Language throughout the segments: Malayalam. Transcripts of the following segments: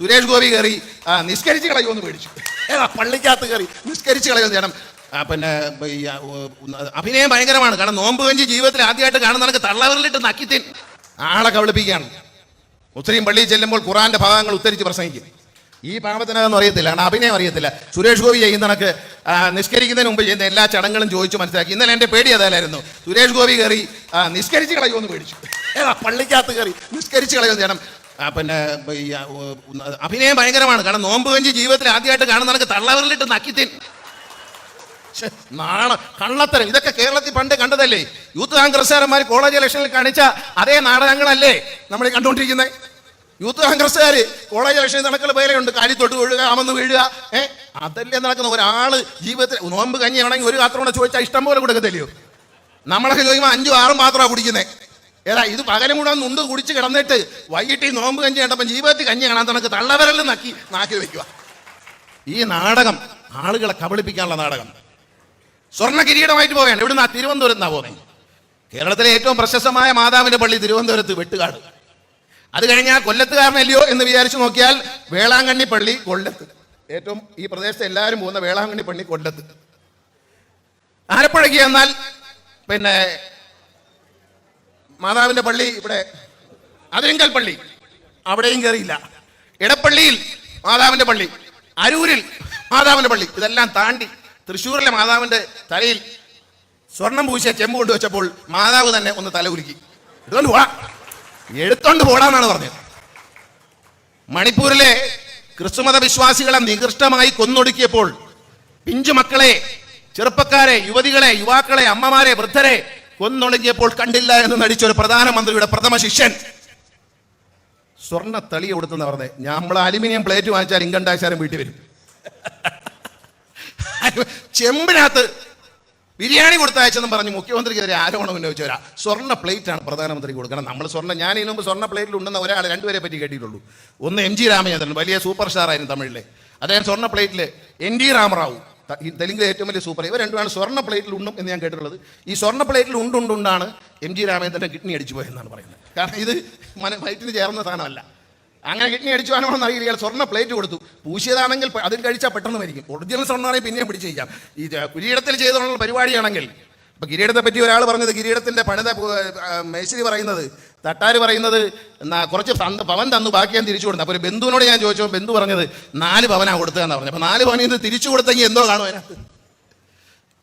സുരേഷ് ഗോപി കയറി ആ, നിസ്കരിച്ച് കളയുമെന്ന് പേടിച്ചു. ഏതാ പള്ളിക്കകത്ത് കയറി നിസ്കരിച്ച് കളയുമെന്ന് ചേട്ടൻ പിന്നെ അഭിനയം ഭയങ്കരമാണ്. കാരണം നോമ്പ് കഞ്ചി ജീവിതത്തിൽ ആദ്യമായിട്ട് കാണുന്ന നിനക്ക് തള്ളവരിലിട്ട് നക്കിത്തിൻ. ആളെ കബളിപ്പിക്കുകയാണ്. മുസ്ലിം പള്ളിയിൽ ചെല്ലുമ്പോൾ ഖുറാന്റെ ഭാഗങ്ങൾ ഉത്തരിച്ച് പ്രസംഗിക്കും. ഈ പാപത്തിനകത്തൊന്നും അറിയത്തില്ല. കാരണം അഭിനയം അറിയത്തില്ല. സുരേഷ് ഗോപി ചെയ്യുന്ന കണക്ക് നിഷ്കരിക്കുന്നതിന് മുമ്പ് ചെയ്യുന്ന എല്ലാ ചടങ്ങുകളും ചോദിച്ചു മനസ്സിലാക്കി. ഇന്നലെ എന്റെ പേടി അതല്ലായിരുന്നു. സുരേഷ് ഗോപി കയറി നിഷ്കരിച്ച് നിസ്കരിച്ച് കളയുമെന്ന് പേടിച്ചു. ഏതാ പള്ളിക്കകത്ത് കയറി നിസ്കരിച്ച് കളയുമെന്ന് ചേട്ടൻ പിന്നെ അഭിനയം ഭയങ്കരമാണ്. കാരണം നോമ്പ് കഞ്ചി ജീവിതത്തിൽ ആദ്യമായിട്ട് കാണുന്ന തള്ളവരിലിട്ട് നക്കിത്തിൻ. നാണ കള്ളത്തരം. ഇതൊക്കെ കേരളത്തിൽ പണ്ട് കണ്ടതല്ലേ? യൂത്ത് കോൺഗ്രസ്സുകാരന്മാർ കോളേജ് ഇലക്ഷനിൽ കാണിച്ച അതേ നാടകങ്ങളല്ലേ നമ്മൾ കണ്ടുകൊണ്ടിരിക്കുന്നത് യൂത്ത് കോൺഗ്രസ്സുകാർ കോളേജ് ഇലക്ഷനിൽ നടക്കുന്ന പേരെയുണ്ട്. കാലി തൊട്ട് വീഴുക അമന്ന് വീഴുക ഏ? അതല്ലേ നടക്കുന്ന ഒരാൾ ജീവിതത്തിൽ നോമ്പ് കഞ്ഞി ആണെങ്കിൽ ഒരു പാത്രം കൂടെ ചോദിച്ചാൽ ഇഷ്ടം പോലെ കൊടുക്കത്തില്ലയോ? നമ്മളൊക്കെ ചോദിക്കുമ്പോൾ അഞ്ചും ആറും പാത്രമാണ് കുടിക്കുന്നത് ഏതാ ഇത് പകരം കൂടെ നുണ്ട് കുടിച്ച് കിടന്നിട്ട് വൈകിട്ട് ഈ നോമ്പ് കഞ്ഞി കണ്ടപ്പോൾ ജീവിതത്തിൽ കഞ്ഞി കാണാൻ തനക്ക് തള്ളവരല്ല നക്കി നാക്കി വയ്ക്കുക ഈ നാടകം ആളുകളെ കബളിപ്പിക്കാനുള്ള നാടകം. സ്വർണ കിരീടമായിട്ട് പോവുകയാണ്. ഇവിടുന്ന് ആ തിരുവനന്തപുരത്ത് നിന്നാണ് പോകുന്നത് കേരളത്തിലെ ഏറ്റവും പ്രശസ്തമായ മാതാവിന്റെ പള്ളി തിരുവനന്തപുരത്ത് വെട്ടുകാട്. അത് കഴിഞ്ഞാൽ കൊല്ലത്തുകാരനല്ലയോ എന്ന് വിചാരിച്ചു നോക്കിയാൽ വേളാങ്കണ്ണി പള്ളി കൊല്ലത്ത്. ഏറ്റവും ഈ പ്രദേശത്തെ എല്ലാവരും പോകുന്ന വേളാങ്കണ്ണി പള്ളി കൊല്ലത്ത്. ആലപ്പുഴയ്ക്ക് എന്നാൽ പിന്നെ മാതാവിന്റെ പള്ളി ഇവിടെ അതിരിങ്കൽ പള്ളി. അവിടെയും കയറിയില്ല ഇടപ്പള്ളിയിൽ മാതാവിന്റെ പള്ളി അരൂരിൽ മാതാവിന്റെ പള്ളി. ഇതെല്ലാം താണ്ടി തൃശ്ശൂരിലെ മാതാവിന്റെ തലയിൽ സ്വർണം പൂശിയ ചെമ്പ് കൊണ്ടുവച്ചപ്പോൾ മാതാവ് തന്നെ ഒന്ന് തല ഉരുക്കി എടുത്തോണ്ട് പോടാ എടുത്തോണ്ട് പോടാന്നാണ് പറഞ്ഞത്. മണിപ്പൂരിലെ ക്രിസ്തുമത വിശ്വാസികളെ നികൃഷ്ടമായി കൊന്നൊടുക്കിയപ്പോൾ പിഞ്ചു മക്കളെ ചെറുപ്പക്കാരെ യുവതികളെ യുവാക്കളെ അമ്മമാരെ വൃദ്ധരെ കൊന്നൊടുക്കിയപ്പോൾ കണ്ടില്ല എന്ന് നടിച്ച ഒരു പ്രധാനമന്ത്രിയുടെ പ്രഥമ ശിഷ്യൻ. സ്വർണ തളി കൊടുത്തെന്ന് പറഞ്ഞത് നമ്മൾ അലുമിനിയം പ്ലേറ്റ് വാങ്ങിച്ചാൽ ടാക്സാരും വീട്ടിൽ വരും. ചെമ്പിനകത്ത് ബിരിയാണി കൊടുത്തയച്ചെന്നും പറഞ്ഞ് മുഖ്യമന്ത്രിക്കെതിരെ ആരോപണം ഉന്നയിച്ചവരാ സ്വർണ ആണ് പ്രധാനമന്ത്രി കൊടുക്കണം നമ്മൾ സ്വർണ ഞാൻ ഇതിനു മുമ്പ് സ്വർണ പ്ലേറ്റിൽ ഉണ്ടെന്ന ഒരാൾ രണ്ടുപേരെ പറ്റി കേട്ടിട്ടുള്ളൂ. ഒന്ന് എം ജി രാമചന്ദ്രൻ വലിയ സൂപ്പർ സ്റ്റാർ ആയിരുന്നു തമിഴിലെ. അദ്ദേഹം സ്വർണ പ്ലേറ്റിൽ എൻ ഡി രാമറാവു. തെലുങ്കിലെ ഏറ്റവും വലിയ സൂപ്പർ ഇവ രണ്ടുമാണ് സ്വർണ പ്ലേറ്റിൽ ഉണ്ടും എന്ന് ഞാൻ കേട്ടിട്ടുള്ളത്. ഈ സ്വർണ പ്ലേറ്റിൽ ഉണ്ടുണ്ടുണ്ടാണ് എം ജി രാമേന്ദ്രന്റെ കിഡ്നി അടിച്ചു പോയെന്നാണ് പറയുന്നത്. കാരണം ഇത് മന വയറ്റിന് ചേർന്ന സാധനമല്ല. അങ്ങനെ കിഡ്നി അടിച്ചു പോകാനോന്ന് അറിയില്ല. ഇയാൾ സ്വർണ പ്ലേറ്റ് കൊടുത്തു. പൂശിയതാണെങ്കിൽ അതിൽ കഴിച്ചാൽ പെട്ടെന്ന് മരിക്കും. ഒറിജിനൽ സ്വർണമാണെങ്കിൽ പിന്നെയും പിടിച്ച് ചെയ്യാം ഈ കിരീടത്തിൽ ചെയ്തുള്ള പരിപാടിയാണെങ്കിൽ. ഇപ്പം കിരീടത്തെ പറ്റി ഒരാൾ പറഞ്ഞത് കിരീടത്തിന്റെ പണിത മേശിരി പറയുന്നത് തട്ടാര് പറയുന്നത് കുറച്ച് തന്ന് പവൻ തന്നു ബാക്കി ഞാൻ തിരിച്ചു കൊടുത്തു. അപ്പോൾ ഒരു ബന്ധുവിനോട് ഞാൻ ചോദിച്ചപ്പോൾ ബന്ധു പറഞ്ഞത് നാല് പവനാണ് കൊടുത്തതെന്ന് പറഞ്ഞു അപ്പോൾ നാല് പവനിൽ നിന്ന് തിരിച്ചു കൊടുത്തെങ്കിൽ എന്തോ കാണും അതിനകത്ത്.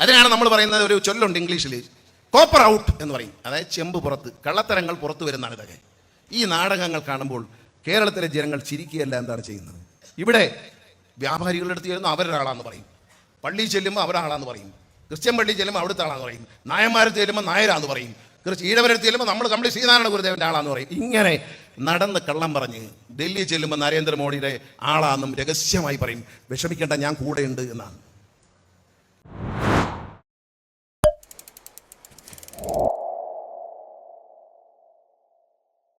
അതിനാണ് നമ്മൾ പറയുന്നത് ഒരു ചൊല്ലുണ്ട് ഇംഗ്ലീഷിൽ. കോപ്പർ ഔട്ട് എന്ന് പറയും. അതായത് ചെമ്പ് പുറത്ത് കള്ളത്തരങ്ങൾ പുറത്തു വരുന്നതാണ് ഇതൊക്കെ. ഈ നാടകങ്ങൾ കാണുമ്പോൾ കേരളത്തിലെ ജനങ്ങൾ ചിരിക്കുകയല്ല എന്താണ് ചെയ്യുന്നത്? ഇവിടെ വ്യാപാരികളുടെ അടുത്ത് ചെല്ലുന്നു അവരൊരാളാന്ന് പറയും. പള്ളിയിൽ ചെല്ലുമ്പോൾ അവരാളാന്ന് പറയും. ക്രിസ്ത്യൻ പള്ളിയിൽ ചെല്ലുമ്പോൾ അവിടുത്തെ ആളാന്ന് പറയും. നായന്മാരെ ചെല്ലുമ്പോൾ നായരാന്ന് പറയും. ക്രിസ്ത്യ ഈഴവരത്ത് ചെല്ലുമ്പോൾ നമ്മൾ കമ്പിളി ശ്രീനാരായണ ഗുരുദേവന്റെ ആളാന്ന് പറയും. ഇങ്ങനെ നടന്ന് കള്ളം പറഞ്ഞ് ഡൽഹി ചെല്ലുമ്പോൾ നരേന്ദ്രമോദിയുടെ ആളാന്നും രഹസ്യമായി പറയും. വിഷമിക്കേണ്ട ഞാൻ കൂടെയുണ്ട് എന്നാണ്.